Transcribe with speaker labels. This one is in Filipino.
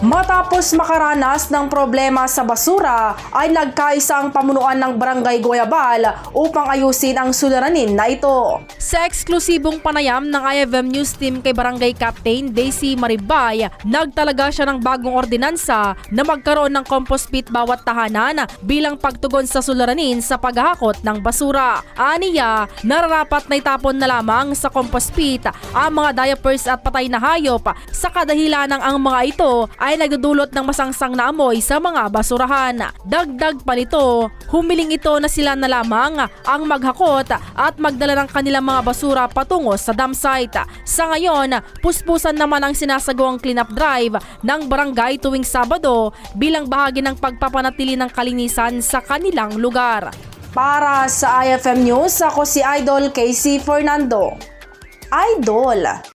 Speaker 1: Matapos makaranas ng problema sa basura ay nagkaisa ang pamunuan ng Barangay Goyabal upang ayusin ang suliranin na ito. Sa eksklusibong panayam ng IFM News Team kay Barangay Captain Daisy Maribay, nagtalaga siya ng bagong ordinansa na magkaroon ng compost pit bawat tahanan bilang pagtugon sa suliranin sa paghahakot ng basura. Aniya, nararapat na itapon na lamang sa compost pit ang mga diapers at patay na hayop sa kadahilanang ang mga ito ay nagdudulot ng masangsang na amoy sa mga basurahan. Dagdag pa nito, humiling ito na sila na lamang ang maghakot at magdala ng kanilang mga basura patungo sa dump site. Sa ngayon, puspusan naman ang sinasagawang cleanup drive ng barangay tuwing Sabado bilang bahagi ng pagpapanatili ng kalinisan sa kanilang lugar. Para sa IFM News, ako si Idol Casey Fernando. Idol!